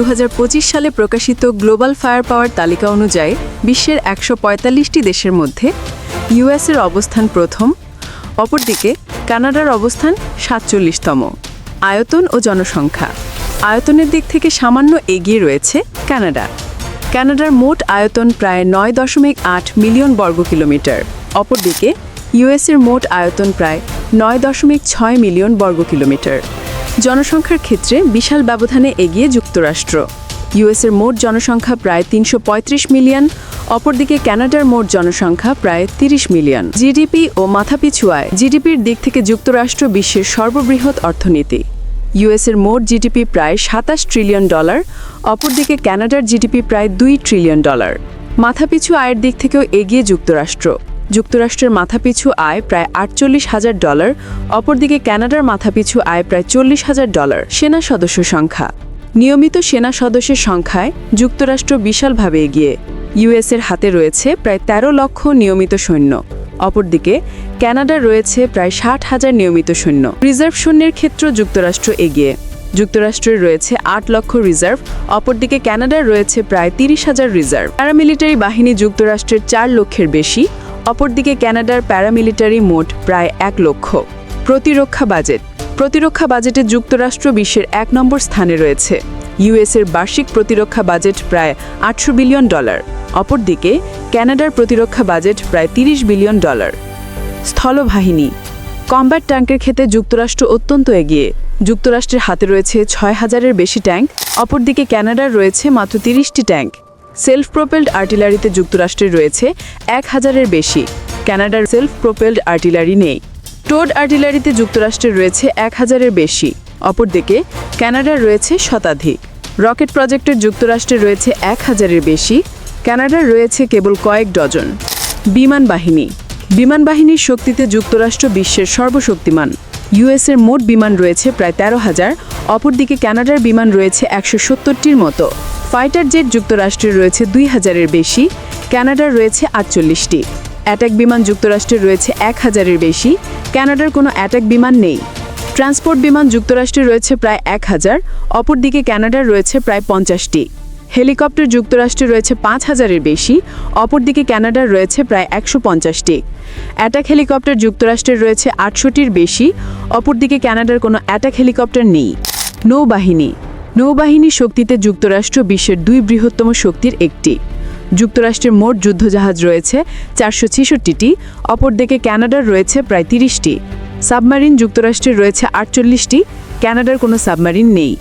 দু হাজার পঁচিশ সালে প্রকাশিত গ্লোবাল ফায়ার পাওয়ার তালিকা অনুযায়ী বিশ্বের একশো দেশের মধ্যে ইউএসের অবস্থান প্রথম, অপরদিকে কানাডার অবস্থান সাতচল্লিশতম। আয়তন ও জনসংখ্যা। আয়তনের দিক থেকে সামান্য এগিয়ে রয়েছে কানাডা। কানাডার মোট আয়তন প্রায় নয় দশমিক আট মিলিয়ন বর্গ কিলোমিটার। অপরদিকে ইউএসের মোট আয়তন প্রায় নয় দশমিক ছয় মিলিয়ন বর্গ কিলোমিটার। জনসংখ্যার ক্ষেত্রে বিশাল ব্যবধানে এগিয়ে যুক্তরাষ্ট্র। ইউএসের মোট জনসংখ্যা প্রায় তিনশো পঁয়ত্রিশ মিলিয়ন, অপরদিকে কানাডার মোট জনসংখ্যা প্রায় 30 মিলিয়ন। জিডিপি ও মাথাপিছু আয় জিডিপির দিক থেকে যুক্তরাষ্ট্র বিশ্বের সর্ববৃহৎ অর্থনীতি। ইউএসের মোট জিডিপি প্রায় সাতাশ ট্রিলিয়ন ডলার, অপরদিকে কানাডার জিডিপি প্রায় দুই ট্রিলিয়ন ডলার। মাথাপিছু আয়ের দিক থেকেও এগিয়ে যুক্তরাষ্ট্র। যুক্তরাষ্ট্রের মাথাপিছু আয় প্রায় আটচল্লিশ হাজার ডলার, অপরদিকে কানাডার মাথাপিছু আয় প্রায় চল্লিশ হাজার ডলার, সেনা সদস্য সংখ্যা। নিয়মিত সেনা সদস্যের সংখ্যায় যুক্তরাষ্ট্র বিশালভাবে এগিয়ে। ইউএসের হাতে রয়েছে প্রায় ১৩ লক্ষ নিয়মিত সৈন্য, অপরদিকে কানাডার রয়েছে প্রায় ষাট হাজার নিয়মিত সৈন্য। রিজার্ভ সৈন্যের ক্ষেত্র যুক্তরাষ্ট্র এগিয়ে। যুক্তরাষ্ট্রের রয়েছে আট লক্ষ রিজার্ভ, অপরদিকে কানাডার রয়েছে প্রায় তিরিশ হাজার রিজার্ভ। প্যারামিলিটারি বাহিনী যুক্তরাষ্ট্রের চার লক্ষের বেশি অপরদিকে কানাডার প্যারামিলিটারি মোট প্রায় এক লক্ষ। প্রতিরক্ষা বাজেট। প্রতিরক্ষা বাজেটে যুক্তরাষ্ট্র বিশ্বের এক নম্বর স্থানে রয়েছে। ইউএসের বার্ষিক প্রতিরক্ষা বাজেট প্রায় আটশো বিলিয়ন ডলার। অপরদিকে কানাডার প্রতিরক্ষা বাজেট প্রায় তিরিশ বিলিয়ন ডলার। স্থলবাহিনী। কম্ব্যাট ট্যাঙ্কের ক্ষেত্রে যুক্তরাষ্ট্র অত্যন্ত এগিয়ে। যুক্তরাষ্ট্রের হাতে রয়েছে ছয় হাজারের বেশি ট্যাঙ্ক। অপরদিকে কানাডার রয়েছে মাত্র তিরিশটি ট্যাঙ্ক। সেলফ প্রোপেলড আর্টিলারিতে যুক্তরাষ্ট্রের রয়েছে এক হাজারের বেশি। কানাডার সেলফ প্রোপেলড আর্টিলারি নেই। টোড আর্টিলারিতে যুক্তরাষ্ট্রের রয়েছে এক হাজারের বেশি। অপরদিকে কানাডার রয়েছে শতাধিক। রকেট প্রজেক্টের যুক্তরাষ্ট্রে রয়েছে এক হাজারের বেশি। কানাডার রয়েছে কেবল কয়েক ডজন। বিমান বাহিনী। বিমান বাহিনীর শক্তিতে যুক্তরাষ্ট্র বিশ্বের সর্বশক্তিমান। ইউএসের মোট বিমান রয়েছে প্রায় তেরো হাজার। অপরদিকে কানাডার বিমান রয়েছে একশো সত্তরটির মতো। ফাইটার জেট যুক্তরাষ্ট্রের রয়েছে দুই হাজারের বেশি কানাডার রয়েছে আটচল্লিশটি। অ্যাটাক বিমান যুক্তরাষ্ট্রে রয়েছে এক হাজারের বেশি কানাডার কোনো অ্যাটাক বিমান নেই। ট্রান্সপোর্ট বিমান যুক্তরাষ্ট্রে রয়েছে প্রায় এক হাজার, অপরদিকে কানাডার রয়েছে প্রায় পঞ্চাশটি। হেলিকপ্টার যুক্তরাষ্ট্রে রয়েছে পাঁচ হাজারের বেশি, অপরদিকে কানাডার রয়েছে প্রায় একশো পঞ্চাশটি। অ্যাটাক হেলিকপ্টার যুক্তরাষ্ট্রের রয়েছে আটশোটির বেশি, অপরদিকে কানাডার কোনো অ্যাটাক হেলিকপ্টার নেই। নৌবাহিনী নৌবাহিনীর শক্তিতে যুক্তরাষ্ট্র বিশ্বের দুই বৃহত্তম শক্তির একটি। যুক্তরাষ্ট্রের মোট যুদ্ধজাহাজ রয়েছে চারশো ছেষট্টিটি, অপরদিকে ক্যানাডার রয়েছে প্রায় তিরিশটি। সাবমারিন যুক্তরাষ্ট্রের রয়েছে আটচল্লিশটি কানাডার কোনো সাবমারিন নেই।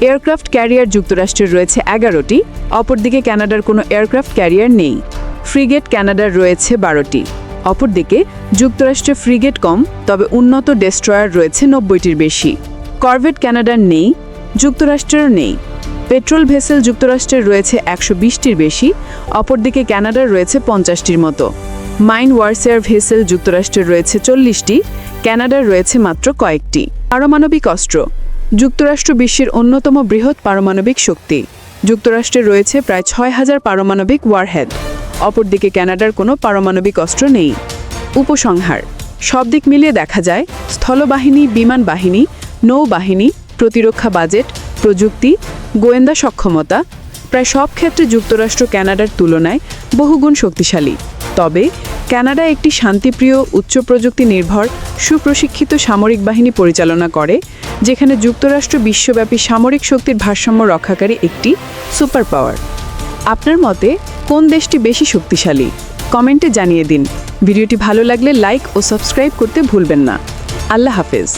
এয়ারক্রাফট ক্যারিয়ার যুক্তরাষ্ট্রের রয়েছে এগারোটি, অপরদিকে কানাডার কোনো এয়ারক্রাফট ক্যারিয়ার নেই। ফ্রিগেট ক্যানাডার রয়েছে বারোটি। অপরদিকে যুক্তরাষ্ট্রে ফ্রিগেট কম, তবে উন্নত ডেস্ট্রয়ার রয়েছে নব্বইটির বেশি। করভেট ক্যানাডার নেই যুক্তরাষ্ট্রেরও নেই। পেট্রোল ভেসেল যুক্তরাষ্ট্রের রয়েছে একশো বিশটির বেশি, অপরদিকে কানাডার রয়েছে পঞ্চাশটির মতো। মাইন ওয়ারসেয়ার ভেসেল যুক্তরাষ্ট্রের রয়েছে চল্লিশটি, কানাডার রয়েছে মাত্র কয়েকটি। পারমাণবিক অস্ত্র। যুক্তরাষ্ট্র বিশ্বের অন্যতম বৃহৎ পারমাণবিক শক্তি। যুক্তরাষ্ট্রে রয়েছে প্রায় ছয় হাজার পারমাণবিক ওয়ারহেড। অপরদিকে কানাডার কোনো পারমাণবিক অস্ত্র নেই। উপসংহার। সব দিক মিলিয়ে দেখা যায়, স্থলবাহিনী, বিমান বাহিনী, নৌবাহিনী প্রতিরক্ষা বাজেট, প্রযুক্তি, গোয়েন্দা সক্ষমতা, প্রায় সব ক্ষেত্রে যুক্তরাষ্ট্র কানাডার তুলনায় বহুগুণ শক্তিশালী। তবে ক্যানাডা একটি শান্তিপ্রিয়, উচ্চ প্রযুক্তি নির্ভর, সুপ্রশিক্ষিত সামরিক বাহিনী পরিচালনা করে, যেখানে যুক্তরাষ্ট্র বিশ্বব্যাপী সামরিক শক্তির ভারসাম্য রক্ষাকারী একটি সুপার পাওয়ার আপনার মতে কোন দেশটি বেশি শক্তিশালী? কমেন্টে জানিয়ে দিন। ভিডিওটি ভালো লাগলে লাইক ও সাবস্ক্রাইব করতে ভুলবেন না। আল্লাহ হাফেজ।